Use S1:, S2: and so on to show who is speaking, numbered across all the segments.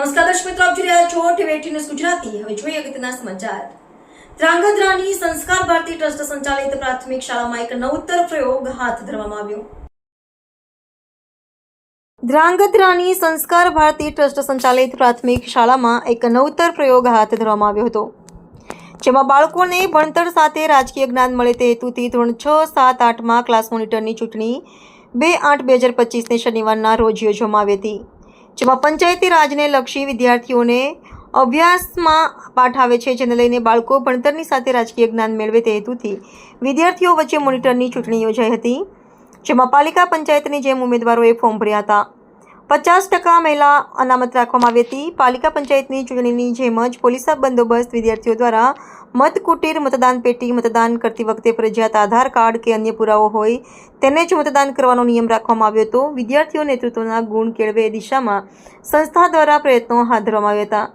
S1: નમસ્કાર દર્શક મિત્રો, આપ જોઈ રહ્યા છો ટીવી ન્યૂઝ ગુજરાતી. હવે જોઈએ અગત્યના સમાચાર. ધ્રાંગધ્રાની સંસ્કાર ભારતી ટ્રસ્ટ સંચાલિત પ્રાથમિક શાળામાં એક નવતર પ્રયોગ હાથ ધરવામાં આવ્યો. ધ્રાંગધ્રાની સંસ્કાર ભારતી ટ્રસ્ટ સંચાલિત પ્રાથમિક શાળામાં એક નવતર પ્રયોગ હાથ ધરવામાં આવ્યો હતો. જેમાં બાળકોને ભણતર સાથે રાજકીય જ્ઞાન મળે તે હેતુથી ધોરણ છ, સાત, આઠમાં ક્લાસ મોનિટરની ચૂંટણી બે આઠ બે હજાર પચીસને શનિવારના રોજ યોજવામાં આવી હતી. જેમાં પંચાયતી રાજને લક્ષી વિદ્યાર્થીઓને અભ્યાસમાં પાઠ આવે છે, જેને લઈને બાળકો ભણતરની સાથે રાજકીય જ્ઞાન મેળવે તે હેતુથી વિદ્યાર્થીઓ વચ્ચે મોનિટરની ચૂંટણી યોજાઈ હતી, જેમાં પાલિકા પંચાયતની જેમ ઉમેદવારોએ ફોર્મ ભર્યા હતા. પચાસ ટકા મહિલા અનામત રાખવામાં આવી હતી. પાલિકા પંચાયતની ચૂંટણીની જેમ જ પોલીસ બંદોબસ્ત વિદ્યાર્થીઓ દ્વારા મતકુટીર મતદાન પેટી મતદાન કરતી વખતે ફરજિયાત આધાર કાર્ડ કે અન્ય પુરાવો હોય તેને જ મતદાન કરવાનો નિયમ રાખવામાં આવ્યો હતો. વિદ્યાર્થીઓ નેતૃત્વના ગુણ કેળવે દિશામાં સંસ્થા દ્વારા પ્રયત્નો હાથ ધરવામાં આવ્યા હતા.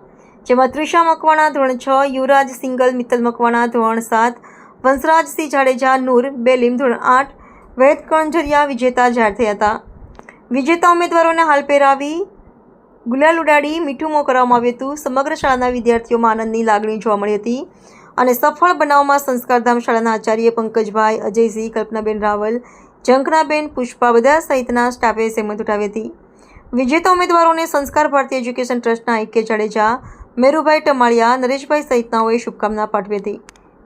S1: જેમાં ત્રિષા મકવાણા, ધોરણ છ, યુવરાજ સિંગલ, મિત્તલ મકવાણા, ધોરણ સાત, વંશરાજસિંહ જાડેજા, નૂર, બેલીમ, ધોરણ આઠ વૈદ કણઝરિયા વિજેતા જાહેર થયા હતા. વિજેતા ઉમેદવારોને હાલ પહેરાવી ગુલાલ ઉડાડી, મીઠું મોં કરવામાં આવ્યું હતું. સમગ્ર શાળાના વિદ્યાર્થીઓમાં આનંદની લાગણી જોવા મળી હતી અને સફળ બનાવમાં સંસ્કારધામ શાળાના આચાર્ય પંકજભાઈ, અજયસિંહ, કલ્પનાબેન રાવલ, જંકનાબેન, પુષ્પા બધા સહિતના સ્ટાફે સહેમત ઉઠાવી હતી. વિજેતા ઉમેદવારોને સંસ્કાર ભારતી એજ્યુકેશન ટ્રસ્ટના આઈકે જાડેજા, મેરુભાઈ ટમાળિયા, નરેશભાઈ સહિતનાઓએ શુભકામના પાઠવી હતી.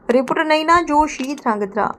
S1: રિપોર્ટર નૈના જોશી, ધ્રાંગધ્રા.